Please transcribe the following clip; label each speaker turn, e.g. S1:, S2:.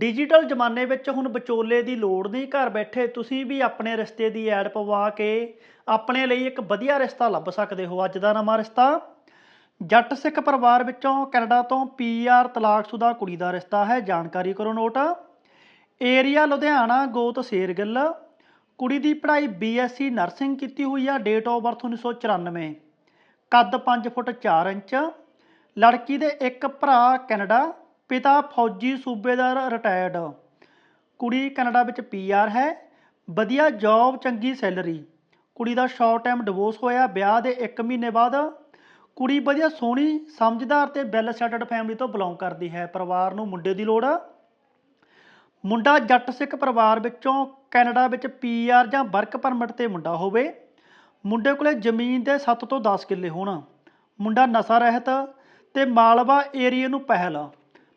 S1: Digital ਜ਼ਮਾਨੇ ਵਿੱਚ ਹੁਣ ਵਿਚੋਲੇ ਦੀ ਲੋੜ ਨਹੀਂ, ਘਰ ਬੈਠੇ ਤੁਸੀਂ ਵੀ ਆਪਣੇ ਰਿਸ਼ਤੇ ਦੀ ਐਡ ਪਵਾ ਕੇ ਆਪਣੇ ਲਈ ਇੱਕ ਵਧੀਆ ਰਿਸ਼ਤਾ ਲੱਭ ਸਕਦੇ ਹੋ। ਅੱਜ ਦਾ ਨਵਾਂ ਰਿਸ਼ਤਾ ਜੱਟ ਸਿੱਖ ਪਰਿਵਾਰ ਵਿੱਚੋਂ ਕੈਨੇਡਾ ਤੋਂ ਪੀਆਰ ਤਲਾਕਸ਼ੁਦਾ ਕੁੜੀ ਦਾ ਰਿਸ਼ਤਾ ਹੈ। ਜਾਣਕਾਰੀ ਕਰੋ ਨੋਟ। ਏਰੀਆ ਲੁਧਿਆਣਾ, ਗੋਤ ਸ਼ੇਰਗਿੱਲ। ਕੁੜੀ ਦੀ ਪੜ੍ਹਾਈ ਬੀਐਸਸੀ ਨਰਸਿੰਗ ਕੀਤੀ ਹੋਈ ਆ, ਡੇਟ ਆਫ ਬਰਥ 1994 ਕੱਦ 5 ਫੁੱਟ 4 ਇੰਚ। ਲੜਕੀ ਦੇ ਇੱਕ ਭਰਾ ਕੈਨੇਡਾ। ਪਿਤਾ ਫੌਜੀ ਸੂਬੇਦਾਰ ਰਿਟਾਇਰਡ। ਕੁੜੀ ਕੈਨੇਡਾ ਵਿੱਚ ਪੀਆਰ ਹੈ। ਵਧੀਆ ਜੌਬ, ਚੰਗੀ ਸੈਲਰੀ। ਕੁੜੀ ਦਾ ਸ਼ਾਰਟ ਟਾਈਮ ਡਿਵੋਰਸ ਹੋਇਆ, ਵਿਆਹ ਦੇ 1 ਮਹੀਨੇ ਬਾਅਦ। ਕੁੜੀ ਵਧੀਆ ਸੋਹਣੀ, ਸਮਝਦਾਰ ਤੇ ਵੈਲ ਸੈਟਲਡ ਫੈਮਿਲੀ ਤੋਂ ਬਿਲੋਂਗ ਕਰਦੀ ਹੈ। ਪਰਿਵਾਰ ਨੂੰ ਮੁੰਡੇ ਦੀ ਲੋੜ ਆ। ਮੁੰਡਾ ਜੱਟ ਸਿੱਖ ਪਰਿਵਾਰ ਵਿੱਚੋਂ ਕੈਨੇਡਾ ਵਿੱਚ ਪੀਆਰ ਜਾਂ ਵਰਕ ਪਰਮਿਟ ਤੇ ਮੁੰਡਾ ਹੋਵੇ। ਮੁੰਡੇ ਕੋਲੇ ਜ਼ਮੀਨ ਦੇ 7 ਤੋਂ 10 ਕਿੱਲੇ ਹੋਣ। ਮੁੰਡਾ ਨਸ਼ਾ ਰਹਿਤ ਤੇ ਮਾਲਵਾ ਏਰੀਆ ਨੂੰ ਪਹਿਲ।